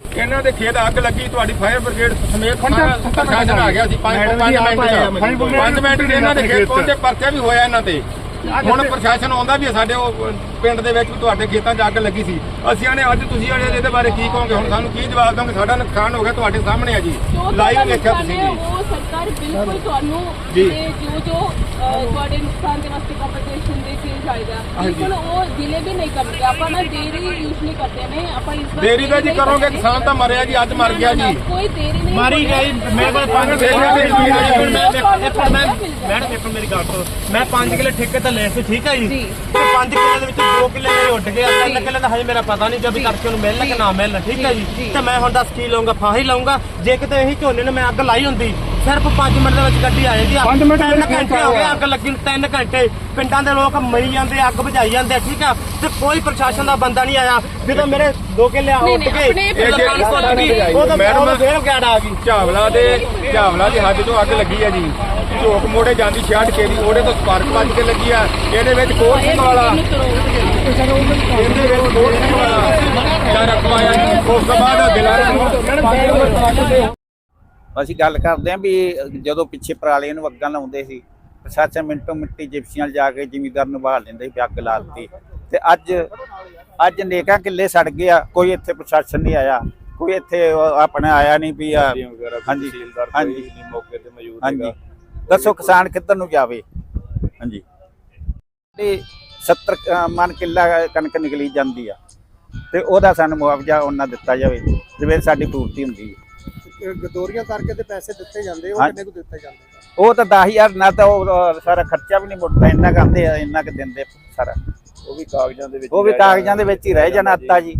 ਇਹਨਾਂ ਦੇ ਖੇਤ ਅੱਗ ਲੱਗੀ ਤੁਹਾਡੀ ਫਾਇਰ ਬ੍ਰਿਗੇਡ ਸਮੇਤ ਪ੍ਰਸ਼ਾਸਨ ਆ ਗਿਆ ਸੀ। 5 5 ਮਿੰਟ ਚ 5 ਮਿੰਟ ਚ ਇਹਨਾਂ ਦੇ ਖੇਤ ਪਹੁੰਚੇ ਪਰਚਾ ਵੀ ਹੋਇਆ ਇਹਨਾਂ ਤੇ। ਹੁਣ ਪ੍ਰਸ਼ਾਸਨ ਆਉਂਦਾ ਵੀ ਹੈ ਸਾਡੇ ਉਹ ਪਿੰਡ ਦੇ ਵਿੱਚ ਵੀ ਤੁਹਾਡੇ ਖੇਤਾਂ 'ਚ ਅੱਗ ਲੱਗੀ ਸੀ। ਅਸੀਂ ਆਨੇ ਅੱਜ ਤੁਸੀਂ ਆਣੇ ਇਹਦੇ ਬਾਰੇ ਕੀ ਕਹੋਗੇ? ਹੁਣ ਸਾਨੂੰ ਕੀ ਜਵਾਬ ਦੋਗੇ ਸਾਡਾ ਨੁਕਸਾਨ ਹੋ ਗਿਆ ਤੁਹਾਡੇ ਸਾਹਮਣੇ ਆ ਜੀ। ਲਾਈਵ ਦੇਖਿਆ ਤੁਸੀਂ ਜੀ। ਉਹ ਸਰਕਾਰ ਬਿਲਕੁਲ ਤੁਹਾਨੂੰ ਜੀ। ਜੋ ਜੋ ਤੁਹਾਡੇ ਨੁਕਸਾਨ ਦੇ ਵਾਸਤੇ ਕੰਪਨਸੇਸ਼ਨ ਦੇ ਕੇ ਜਾਏਗਾ ਬਿਲਕੁਲ ਉਹ ਜ਼ਿਲ੍ਹੇ ਵੀ ਨਹੀਂ ਕਰਦੇ ਆਪਾਂ ਨਾ ਦੇਰੀ ਯੂਜ਼ਲੀ ਕਰਦੇ ਨੇ ਆਪਾਂ ਇਸ ਵਾਰ ਦੇਰੀ ਦਾ ਜੀ ਨਹੀਂ ਕਰੋਗੇ ਕਰਦੇ। ਕਿਸਾਨ ਤਾਂ ਮਰਿਆ ਜੀ ਅੱਜ ਮਰ ਗਿਆ ਜੀ। ਕੋਈ ਦੇਰੀ ਨਹੀਂ ਮਾਰੀ ਗਈ ਮੇਰੇ ਕੋਲ ਪੰਜ ਦੇਖ ਦੇਖ ਲਓ। ਮੈਂ ਇੱਕ ਮੈਂ ਮੈਡਮ ਇੱਕ ਮੇਰੀ ਗੱਲ ਸੁਣੋ ਮੈਂ 5 ਕਿੱਲੇ ਠੇਕੇ ਤੇ ਲਏ ਸੀ ਠੀਕ ਹੈ ਜੀ? ਜੀ। ਤੇ 5 ਕਿੱਲੇ ਦੇ ਵਿੱਚ 2 ਕਿੱਲੇ ਮੇਰੇ ਉੱਡ ਗਏ ਆ 3 ਕਿੱਲੇ ਦਾ ਹਜੇ ਮੇਰਾ ਪਤਾ ਨਹੀਂ ਜਦ ਕਰਕੇ ਉਹਨੂੰ ਮਿਲਣਾ ਕਿ ਨਾ ਮਿਲਣਾ ਠੀਕ ਹੈ ਜੀ। ਜੀ। ਤੇ ਮੈਂ ਹੁਣ ਦੱਸ ਕੀ ਲਵਾਂਗਾ ਫਾਹੀ ਲਵਾਂਗਾ ਜੇ ਕਿਤੇ ਇਹੀ ਝੋਨੇ ਨੂੰ ਮੈਂ ਅੱਗ ਲਾਈ ਹੁੰਦੀ ਸਿਰਫ 5 ਮਿੰਟ ਦੇ ਵਿੱਚ ਗੱਡੀ ਆ ਜਾਂਦੀ ਆ। ਪੰਜ ਮਿੰਟ ਦੇ 3 ਵਿੱਚ ਘੰਟੇ ਹੋ ਗਏ ਅੱਗ ਲੱਗੀ ਨੂੰ 3 ਘੰਟੇ। ਪਿੰਡਾਂ ਦੇ ਲੋਕ ਮਰੀ ਜਾਂਦੇ ਅੱਗ ਬੁਝਾਈ ਜਾਂਦੇ ਆ, ਠੀਕ ਆ? ਤੇ ਕੋਈ ਪ੍ਰਸ਼ਾਸਨ ਦਾ ਬੰਦਾ ਨਹੀਂ ਆਇਆ। ਜਦੋਂ ਮੇਰੇ 2 ਕਿੱਲੇ ਆ ਨਹੀਂ, ਉੱਡ ਨਹੀਂ, ਆਪਣੇ ਇਹ ਲਪਾਈ ਸੁੱਟ ਗਈ ਉਹ ਤਾਂ ਮੈਡਮ- ਮੈਡਮ ਫੇਰ ਗੈੜ ਆ ਗਈ। ਝਾਵਲਾ ਦੇ ਝਾਵਲਾ ਦੀ ਹੱਦ ਤੋਂ ਅੱਗ ਲੱਗੀ ਹੈ ਜੀ। ਝੋਕ ਮੋੜੇ ਜਾਂਦੀ 66 ਕੇ ਦੀ ਉਹਦੇ ਤੋਂ ਸਪਾਰਕ ਵੱਜ ਕੇ ਲੱਗੀ ਆ। ਇਹਦੇ ਵਿੱਚ ਕੋਟ ਸਿੰਘ ਵਾਲਾ। ਇਹਦੇ ਵਿੱਚ ਕੋਟ ਸਿੰਘ ਵਾਲਾ। ਜਾਂ ਰਖਵਾਇਆ ਜੀ। ਉਸ ਤੋਂ ਬਾਅਦ ਦਿਲਾਰਾ ਨੂੰ ਅਸੀਂ ਗੱਲ ਕਰਦੇ ਆਂ ਵੀ ਜਦੋਂ ਪਿੱਛੇ ਪਰਾਲੀਆਂ ਨੂੰ ਅੱਗਾਂ ਲਾਉਂਦੇ ਸੀ ਪ੍ਰਸ਼ਾਸਨ ਮਿੰਟੋ ਮਿੰਟੀ ਜਿਪਸੀਆਂ ਜਾ ਕੇ ਜ਼ਿਮੀਦਾਰ ਨੂੰ ਬਹਾਲ ਲੈਂਦੇ ਸੀ ਅੱਗ ਲਾ ਦਿੱਤੀ। ਤੇ ਅੱਜ ਅੱਜ ਨੇਕਾਂ ਕਿੱਲੇ ਸੜ ਗਏ ਆ ਕੋਈ ਇੱਥੇ ਪ੍ਰਸ਼ਾਸਨ ਨਹੀਂ ਆਇਆ ਕੋਈ ਇੱਥੇ ਆਪਣਾ ਆਇਆ ਨਹੀਂ ਵੀ ਆ। ਹਾਂਜੀ ਹਾਂਜੀ। ਮੌਕੇ ਤੇ ਮੌਜੂਦ ਹਾਂਜੀ। ਦੱਸੋ ਕਿਸਾਨ ਕਿੱਧਰ ਨੂੰ ਜਾਵੇ? ਹਾਂਜੀ। ਤੇ 70 ਅ, ਮਨ ਕਿੱਲਾ ਕਣਕ ਨਿਕਲੀ ਜਾਂਦੀ ਆ ਤੇ ਉਹਦਾ ਸਾਨੂੰ ਮੁਆਵਜ਼ਾ ਉਹਨਾਂ ਦਿੱਤਾ ਜਾਵੇ ਜਿਵੇਂ ਸਾਡੀ ਪੂਰਤੀ ਹੁੰਦੀ ਹੈ ਗਦੋਰੀਆਂ ਕਰਕੇ ਤੇ ਪੈਸੇ ਦਿੱਤੇ ਜਾਂਦੇ ਉਹ ਹਾਂ। ਕਿੰਨੇ ਕੁ ਦਿੱਤੇ ਜਾਂਦੇ ਉਹ ਤਾਂ 10000 ਨਾ ਤਾਂ ਉਹ ਸਾਰਾ ਖਰਚਾ ਵੀ ਨਹੀਂ ਮੁੜਦਾ ਇੰਨਾ ਕਰਦੇ ਆ ਇੰਨਾ ਕੁ ਦਿੰਦੇ ਸਾਰਾ। ਉਹ ਵੀ ਕਾਗਜ਼ਾਂ ਦੇ ਵਿੱਚ ਉਹ ਵੀ ਕਾਗਜ਼ਾਂ ਦੇ ਵਿੱਚ ਹੀ ਰਹਿ ਜਾਣਾ ਅੱਤਾ ਜੀ।